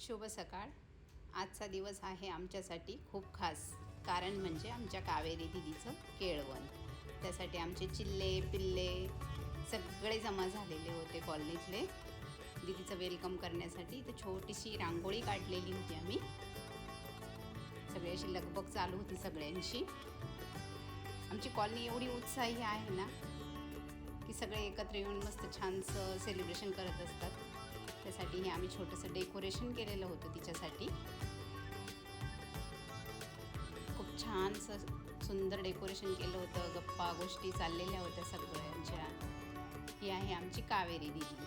शुभ सकाळ. आजचा दिवस आहे आमच्यासाठी खूप खास. कारण म्हणजे आमच्या कावेरी दिदीचं केळवण. त्यासाठी आमचे चिल्ले पिल्ले सगळे जमा झालेले होते कॉलनीतले. दिदीचं वेलकम करण्यासाठी तर छोटीशी रांगोळी काढलेली होती आम्ही. सगळी अशी लगबग चालू होती सगळ्यांशी. आमची कॉलनी एवढी उत्साही आहे ना की सगळे एकत्र येऊन मस्त छानसं सेलिब्रेशन करत असतात. त्यासाठी हे आम्ही छोटंसं डेकोरेशन केलेलं होतं तिच्यासाठी. खूप छानसं सुंदर डेकोरेशन केलं होतं गप्पा गोष्टी चाललेल्या होत्या सगळ्यांच्या. ही आहे आमची कावेरी दिदी.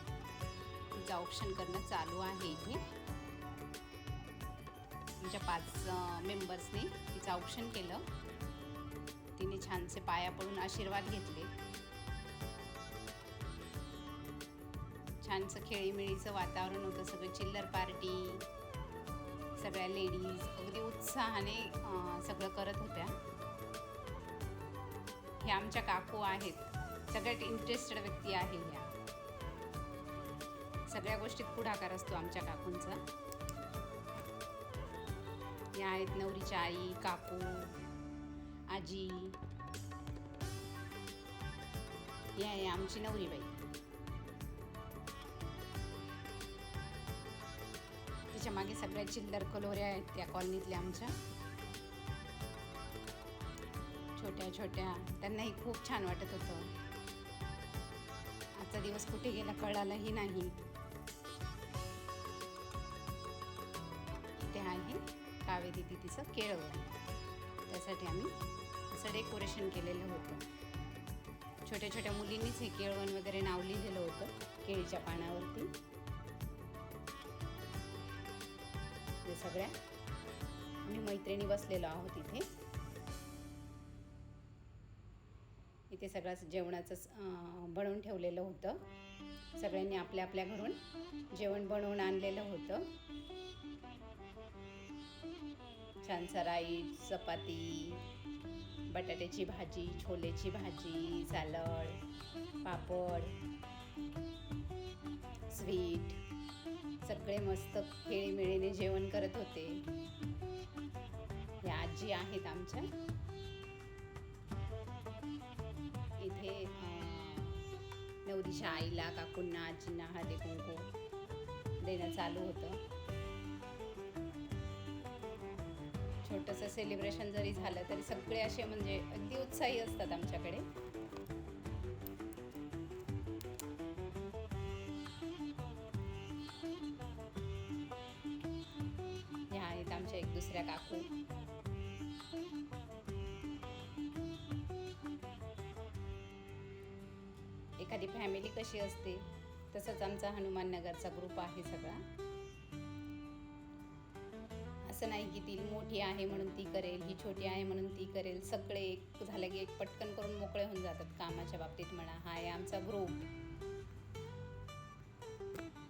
तिचं ऑप्शन करणं चालू आहे इथे. आमच्या पाच मेंबर्सनी तिचं ऑप्शन केलं. तिने छानसे पाया पडून आशीर्वाद घेतले. छानसं खेळीमेळीचं वातावरण होतं सगळं चिल्लर पार्टी सगळ्या लेडीज अगदी उत्साहाने सगळं करत होत्या. ह्या आमच्या काकू आहेत. सगळ्यात इंटरेस्टेड व्यक्ती आहे ह्या. सगळ्या गोष्टीत पुढाकार असतो आमच्या काकूंचा. या आहेत नवरीच्या आई काकू आजी. या आहे आमची नवरीबाई. तिच्यामागे सगळ्या चिल्लर कलोऱ्या आहेत त्या कॉलनीतल्या आमच्या. छोट्या छोट्या. त्यांनाही खूप छान वाटत होतं. आजचा दिवस कुठे गेला कळालाही नाही. इथे आहे कावेरी तिचं केळवण. त्यासाठी आम्ही असं डेकोरेशन केलेलं होतं. छोट्या छोट्या मुलींनीच हे केळवण वगैरे नाव लिहिलेलं होतं केळीच्या पानावरती. ते सगळ्या. आम्ही मैत्रिणी बसलेलो आहोत इथे. इथे सगळं जेवणाचं बनवून ठेवलेलं होतं. सगळ्यांनी आपल्या आपल्या घरून जेवण बनवून आणलेलं होतं. छानसा राईस चपाती बटाट्याची भाजी छोलेची भाजी सॅलड पापड स्वीट सगळे मस्त खेळीमेळीने जेवण करत होते. या आजी आहेत आमच्या. इथे नवरीच्या आईला काकूंना आजींना हळदी कुंकू देणं चालू होतं. छोटंसं सेलिब्रेशन जरी झालं तरी सगळे असे म्हणजे अगदी उत्साही असतात आमच्याकडे. ह्या आहेत आमच्या एक दुसऱ्या काकू. एखादी फॅमिली कशी असते तसंच आमचा हनुमाननगरचा ग्रुप आहे सगळा. असं नाही की ती मोठी आहे म्हणून ती करेल ही छोटी आहे म्हणून ती करेल. सगळे एक झालं की एक पटकन करून मोकळे होऊन जातात कामाच्या बाबतीत म्हणा. हा आहे आमचा ग्रुप